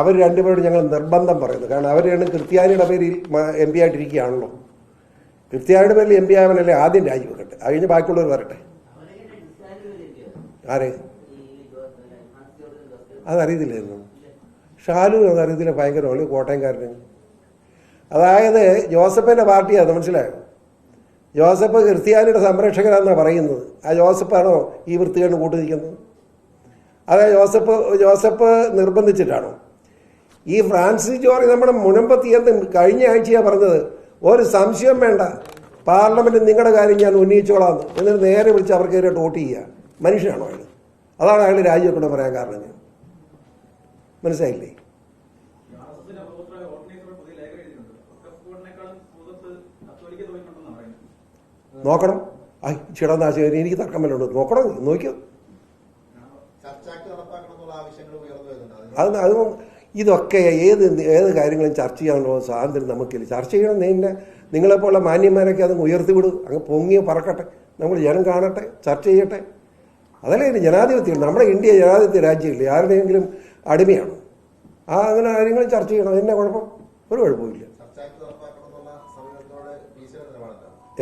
അവർ രണ്ടുപേരോട് ഞങ്ങൾ നിർബന്ധം പറയുന്നു. കാരണം അവർ രണ്ടും ക്രിസ്ത്യാനിയുടെ പേരിൽ എം പി ആയിട്ടിരിക്കുകയാണല്ലോ. ക്രിസ്ത്യാനിയുടെ പേരിൽ എം പി ആവാനല്ലേ ആദ്യം രാജിവെക്കട്ടെ അത് കഴിഞ്ഞ് ബാക്കിയുള്ളവർ വരട്ടെ? ആരെ? അതറിയത്തില്ലായിരുന്നു. ഷാലു അതറിയത്തില്ല ഭയങ്കര വലിയ കോട്ടയംകാരന്. അതായത് ജോസഫിന്റെ പാർട്ടിയാണ് മനസ്സിലായോ? ജോസഫ് ക്രിസ്ത്യാനിയുടെ സംരക്ഷകനാണെന്നാണ് പറയുന്നത്. ആ ജോസഫാണോ ഈ വൃത്തികേട് കൂട്ടിരിക്കുന്നത്? അതായത് അതെ ജോസഫ് ജോസഫ് നിർബന്ധിച്ചിട്ടാണോ? ഈ ഫ്രാൻസിസ് ജോറി നമ്മുടെ മുനമ്പത്തി എന്ത് കഴിഞ്ഞ ആഴ്ചയാണ് പറഞ്ഞത്? ഒരു സംശയം വേണ്ട. പാർലമെന്റ് നിങ്ങളുടെ കാര്യം ഞാൻ ഉന്നയിച്ചോളാം. എന്നിട്ട് നേരെ വിളിച്ച് അവർക്കെതിരെ വോട്ട് ചെയ്യുക. മനുഷ്യനാണോ അയാൾ അതാണ് അയാൾ രാജിവെക്കണം പറയാൻ കാരണം. ഞാൻ മനസ്സിലായില്ലേ? നോക്കണം. ആ ചിടനാശം എനിക്ക് തർക്കം വല്ലതുണ്ട് നോക്കണം. നോക്കിയോ? അത് അത് ഇതൊക്കെ ഏത് ഏത് കാര്യങ്ങളും ചർച്ച ചെയ്യാനുള്ള സ്വാതന്ത്ര്യം നമുക്കില്ല. ചർച്ച ചെയ്യണം നിന്നെ നിങ്ങളെപ്പോലുള്ള മാന്യന്മാരൊക്കെ അത് ഉയർത്തിവിടും. അങ്ങ് പൊങ്ങി പറക്കട്ടെ. നമ്മൾ ജനം കാണട്ടെ ചർച്ച ചെയ്യട്ടെ. അതല്ലേ ഇനി ജനാധിപത്യം. നമ്മുടെ ഇന്ത്യ ജനാധിപത്യ രാജ്യമില്ലേ? ആരുടെയെങ്കിലും അടിമയാണ്? ആ അങ്ങനെ കാര്യങ്ങൾ ചർച്ച ചെയ്യണം. എന്നെ കുഴപ്പം? ഒരു കുഴപ്പമില്ല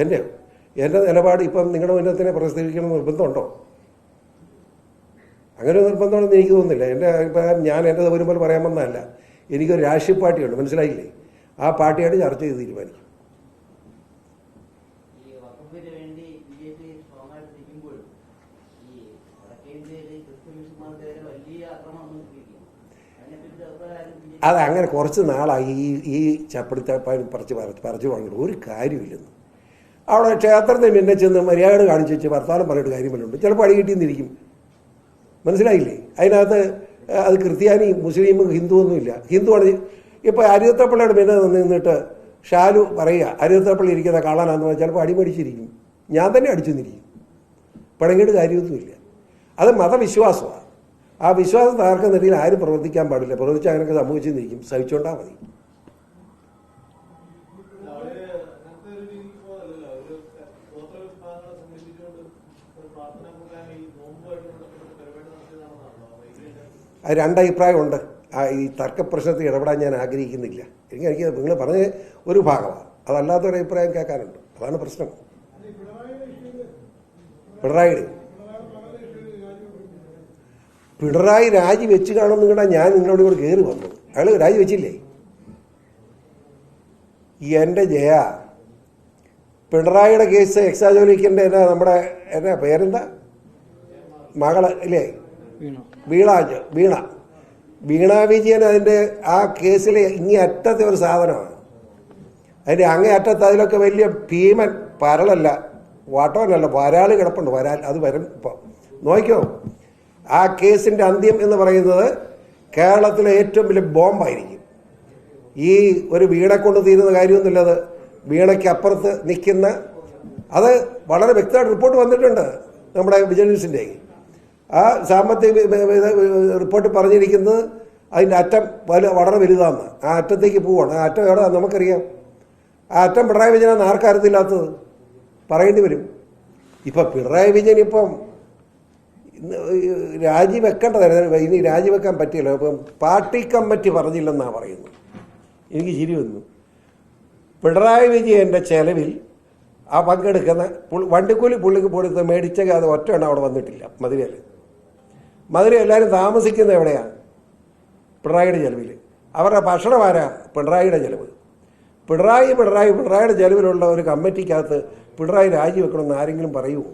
എന്റെ എന്റെ നിലപാട് ഇപ്പം നിങ്ങളുടെ ഉന്നതത്തിനെ പ്രസിദ്ധീകരിക്കണം നിർബന്ധമുണ്ടോ? അങ്ങനെ ഒരു നിർബന്ധമാണെന്ന് എനിക്ക് തോന്നുന്നില്ല. എന്റെ അഭിപ്രായം ഞാൻ എന്റെ വരുമ്പോൾ പോലെ പറയാൻ വന്നതല്ല. എനിക്കൊരു രാഷ്ട്രീയ പാർട്ടിയുണ്ട് മനസ്സിലായില്ലേ? ആ പാർട്ടിയായിട്ട് ചർച്ച ചെയ്ത് തീരുമാനിക്കും. അത് അങ്ങനെ കുറച്ച് നാളായി ഈ ഈ ചപ്പടിത്തപ്പാൻ പറിച്ച് പറിച്ചു പറഞ്ഞിട്ട് ഒരു കാര്യമില്ലെന്ന്. അവിടെ ക്ഷേത്രത്തിൽ പിന്നെ ചെന്ന് മര്യാദ കാണിച്ചു വെച്ച് ഭർത്താവ് പറഞ്ഞിട്ട് കാര്യമല്ലുണ്ട് ചിലപ്പോൾ അടി കിട്ടിയെന്നിരിക്കും. മനസ്സിലായില്ലേ? അതിനകത്ത് അത് ക്രിസ്ത്യാനി മുസ്ലിമും ഹിന്ദു ഹിന്ദുവാണ് ഇപ്പോൾ അരിയത്തപ്പള്ളിയുടെ പിന്നെ നിന്നിട്ട് ഷാലു പറയുക അരിയത്തപ്പള്ളി ഇരിക്കുന്ന കാണാനാന്ന് പറഞ്ഞാൽ ചിലപ്പോൾ അടിമടിച്ചിരിക്കും. ഞാൻ തന്നെ അടിച്ചു നിന്നിരിക്കും പിണങ്ങിയിട്ട് കാര്യമൊന്നുമില്ല. അത് മതവിശ്വാസമാണ്. ആ വിശ്വാസം തകർക്കുന്ന രീതിയിൽ ആരും പ്രവർത്തിക്കാൻ പാടില്ല. പ്രവർത്തിച്ച് അങ്ങനെയൊക്കെ സംഭവിച്ചെന്നിരിക്കും സഹിച്ചുകൊണ്ടാൽ മതി. രണ്ടഭിപ്രായമുണ്ട്. ഈ തർക്ക പ്രശ്നത്തിൽ ഇടപെടാൻ ഞാൻ ആഗ്രഹിക്കുന്നില്ല. എനിക്ക് എനിക്ക് നിങ്ങൾ പറഞ്ഞ ഒരു ഭാഗമാണ്. അതല്ലാത്തൊരു അഭിപ്രായം കേൾക്കാനുണ്ട്. അതാണ് പ്രശ്നം. പിണറായിയുടെ പിണറായി രാജി വെച്ച് കാണുമെന്ന് ഞാൻ നിങ്ങളോട് കൂടെ കയറി വന്നു. അയാൾ രാജി വെച്ചില്ലേ? എന്റെ ജയ പിണറായിയുടെ കേസ് എക്സാജോലിക്കിന്റെ എന്നാ നമ്മുടെ എന്നാ പേരെന്താ? മകൾ ഇല്ലേ? വീണ. വീണ വീണാ. വിജയൻ അതിന്റെ ആ കേസിലെ ഇങ്ങേ അറ്റത്തെ ഒരു സാധനമാണ്. അതിന്റെ അങ്ങേ അറ്റത്ത് അതിലൊക്കെ വലിയ ഭീമൻ പരളല്ല വാട്ടോനല്ല വരാൾ കിടപ്പുണ്ട്. വരാൽ അത് വരും ഇപ്പം. നോക്കിയോ? ആ കേസിന്റെ അന്ത്യം എന്ന് പറയുന്നത് കേരളത്തിലെ ഏറ്റവും വലിയ ബോംബായിരിക്കും. ഈ ഒരു വീണെ കൊണ്ട് തീരുന്ന കാര്യമൊന്നുമില്ലത്. വീണയ്ക്ക് അപ്പുറത്ത് നിൽക്കുന്ന അത് വളരെ വ്യക്തമായിട്ട് റിപ്പോർട്ട് വന്നിട്ടുണ്ട് നമ്മുടെ വിജിലൻസിന്റെ ആ സാമ്പത്തിക റിപ്പോർട്ട് പറഞ്ഞിരിക്കുന്നത് അതിന്റെ അറ്റം വല വളരെ വലുതാന്ന് ആ അറ്റത്തേക്ക് പോവാണ്. ആ അറ്റം എവിടെ നമുക്കറിയാം. ആ അറ്റം പിണറായി വിജയനാണ് ആർക്കറിയത്തില്ലാത്തത് പറയേണ്ടി വരും. ഇപ്പം പിണറായി വിജയൻ ഇപ്പം രാജിവെക്കേണ്ടതായിരുന്നു ഇനി രാജിവെക്കാൻ പറ്റില്ല ഇപ്പം പാർട്ടി കമ്മിറ്റി പറഞ്ഞില്ലെന്നാണ് പറയുന്നത്. എനിക്ക് ചിരി വന്നു. പിണറായി വിജയന്റെ ചെലവിൽ ആ പങ്കെടുക്കുന്ന വണ്ടിക്കൂലി പുള്ളിക്ക് കൊടുത്ത് മേടിച്ച അത് ഒറ്റ അവിടെ വന്നിട്ടില്ല മധുരയിൽ മധുര എല്ലാവരും താമസിക്കുന്നത് എവിടെയാണ്? പിണറായിയുടെ ചെലവിൽ അവരുടെ ഭക്ഷണം ആരാ? പിണറായിയുടെ ചെലവ് പിണറായി പിണറായി പിണറായിയുടെ ചെലവിലുള്ള ഒരു കമ്മിറ്റിക്കകത്ത് പിണറായി രാജിവെക്കണമെന്ന് ആരെങ്കിലും പറയുമോ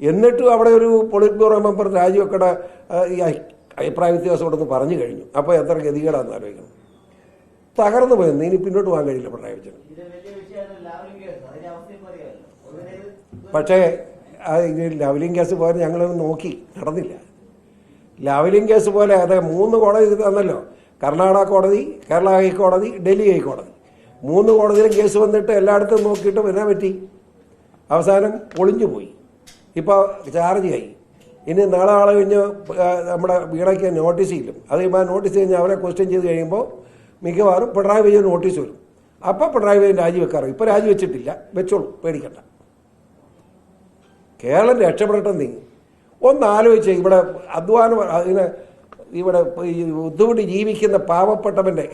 എന്നിട്ടും അവിടെ ഒരു പൊളിറ്റ് ബ്യൂറോ മെമ്പർ രാജിവെക്കട ഈ അഭി- അഭിപ്രായ വ്യത്യാസം ഉണ്ടെന്ന് പറഞ്ഞു കഴിഞ്ഞു. അപ്പോൾ എത്ര ഗതികേടാന്ന് ആലോചിക്കണം. തകർന്നു പോയെന്ന് ഇനി പിന്നോട്ട് പോകാൻ കഴിയില്ല പിണറായി വിജയൻ. പക്ഷേ ലവലിംഗ് കേസ് പോലെ ഞങ്ങളൊന്ന് നോക്കി നടന്നില്ല. ലവലിംഗ് കേസ് പോലെ അത് മൂന്ന് കോടതി തന്നല്ലോ. കർണാടക കോടതി കേരള ഹൈക്കോടതി ഡൽഹി ഹൈക്കോടതി മൂന്ന് കോടതിയിലും കേസ് വന്നിട്ട് എല്ലായിടത്തും നോക്കിയിട്ട് വരാൻ പറ്റി? അവസാനം ഒളിഞ്ഞു പോയി. ഇപ്പോൾ ആയി. ഇനി നാളെ ആളെ കഴിഞ്ഞ് നമ്മുടെ വീടയ്ക്ക് നോട്ടീസ് ചെയ്യും അത് കഴിയുമ്പോൾ നോട്ടീസ് കഴിഞ്ഞാൽ അവരെ ക്വസ്റ്റ്യൻ ചെയ്ത് കഴിയുമ്പോൾ മിക്കവാറും പിണറായി വിജയൻ നോട്ടീസ് വരും. അപ്പോൾ പിണറായി വിജയൻ രാജിവെക്കാറ്. ഇപ്പോൾ രാജിവെച്ചിട്ടില്ല. വെച്ചോളൂ. പേടിക്കണ്ട. കേരളം രക്ഷപ്പെടട്ടെ നീ ഒന്ന് ആലോചിച്ചേ ഇവിടെ അധ്വാനം അതിന് ഇവിടെ ബുദ്ധിമുട്ടി ജീവിക്കുന്ന പാവപ്പെട്ടവന്റെ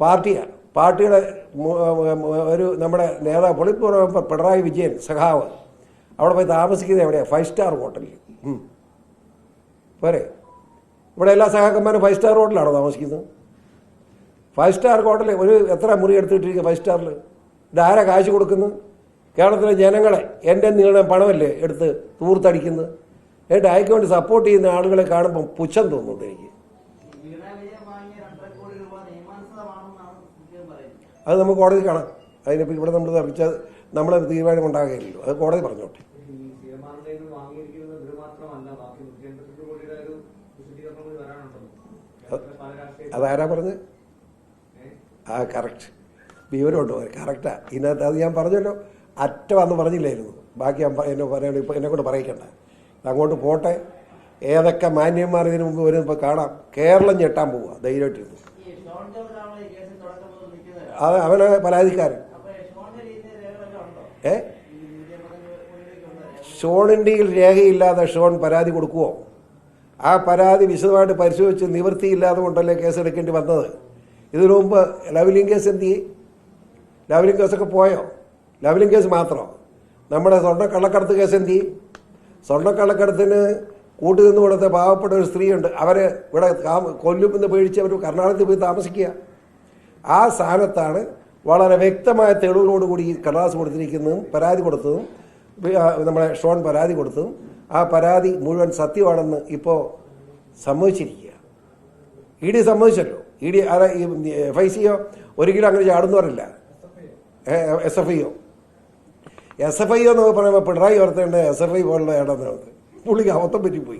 പാർട്ടിയാണ് പാർട്ടിയുടെ ഒരു നമ്മുടെ നേതാവ് പൊളിപ്പുറം പിണറായി വിജയൻ സഖാവ് അവിടെ പോയി താമസിക്കുന്നത് എവിടെയാണ് ഫൈവ് സ്റ്റാർ ഹോട്ടലിൽ. പോരെ. ഇവിടെ എല്ലാ സഹാക്കന്മാരും ഫൈവ് സ്റ്റാർ ഹോട്ടലാണോ താമസിക്കുന്നത്? ഫൈവ് സ്റ്റാർ ഹോട്ടലിൽ ഒരു എത്ര മുറി എടുത്തിട്ടിരിക്കുക ഫൈവ് സ്റ്റാറിൽ ഇതാരാ കാശ് കൊടുക്കുന്നത്? കേരളത്തിലെ ജനങ്ങളെ എന്റെ നിങ്ങളുടെ പണമല്ലേ എടുത്ത് തൂർത്തടിക്കുന്നത്? എന്നിട്ട് അയക്ക് വേണ്ടി സപ്പോർട്ട് ചെയ്യുന്ന ആളുകളെ കാണുമ്പം പുച്ഛം തോന്നുന്നുണ്ട് എനിക്ക്. അത് നമുക്ക് കോടതി കാണാം. അതിനിപ്പോൾ ഇവിടെ നമ്മൾ തപ്പിച്ച നമ്മളെ തീരുമാനം ഉണ്ടാകുകയില്ലല്ലോ. അത് കോടതി പറഞ്ഞോട്ടെ. അതാരാ പറഞ്ഞത് ആ കറക്റ്റ് വിവരമുണ്ട് കറക്റ്റാ ഇതിനകത്ത് അത് ഞാൻ പറഞ്ഞല്ലോ. അറ്റമാന്ന് പറഞ്ഞില്ലായിരുന്നു. ബാക്കി എന്നെ പറയണ ഇപ്പം എന്നെ കൊണ്ട് പറയിക്കണ്ട. അങ്ങോട്ട് പോട്ടെ. ഏതൊക്കെ മാന്യന്മാർ ഇതിനു മുമ്പ് വരും ഇപ്പോൾ കാണാം. കേരളം ഞെട്ടാൻ പോവുക ധൈര്യമായിട്ടിരുന്നു അത് അവന് പരാതിക്കാരൻ. ഏ? ഷോണിന്റെ രേഖയില്ലാതെ ഷോൺ പരാതി കൊടുക്കുവോ? ആ പരാതി വിശദമായിട്ട് പരിശോധിച്ച് നിവൃത്തിയില്ലാതെ കൊണ്ടല്ലേ കേസ് എടുക്കേണ്ടി വന്നത്? ഇതിനു മുമ്പ് ലവലിംഗ് കേസ് എന്ത് ചെയ്യും? ലവലിംഗ് കേസൊക്കെ പോയോ? ലവലിംഗ് കേസ് മാത്രം. നമ്മുടെ സ്വർണ കള്ളക്കടത്ത് കേസ് എന്ത് ചെയ്യും? കൂട്ടു നിന്ന് കൊടുത്ത പാവപ്പെട്ട ഒരു സ്ത്രീയുണ്ട്. അവരെ ഇവിടെ കൊല്ലുമെന്ന് പേടിച്ച് അവർ കർണാടകത്തിൽ പോയി താമസിക്കുക. ആ സ്ഥാനത്താണ് വളരെ വ്യക്തമായ തെളിവുകളോടുകൂടി ഈ കടലാസ് കൊടുത്തിരിക്കുന്നതും പരാതി കൊടുത്തതും നമ്മുടെ ഷോൺ പരാതി കൊടുത്തതും ആ പരാതി മുഴുവൻ സത്യമാണെന്ന് ഇപ്പോൾ സമ്മതിച്ചിരിക്കുക. ഇ ഡി സമ്മതിച്ചല്ലോ. ഇ ഡി എഫ് ഐ സിയോ? ഒരിക്കലും അങ്ങനെ ചാടുന്നവരല്ല. എസ് എഫ് ഐയോ? എസ് എഫ് ഐ എന്നൊക്കെ പറയുമ്പോൾ പിണറായി ഓർത്തേണ്ട എസ് എഫ് ഐ പോലുള്ള ഇടം പുള്ളിക്ക് അവത്തം പറ്റിപ്പോയി.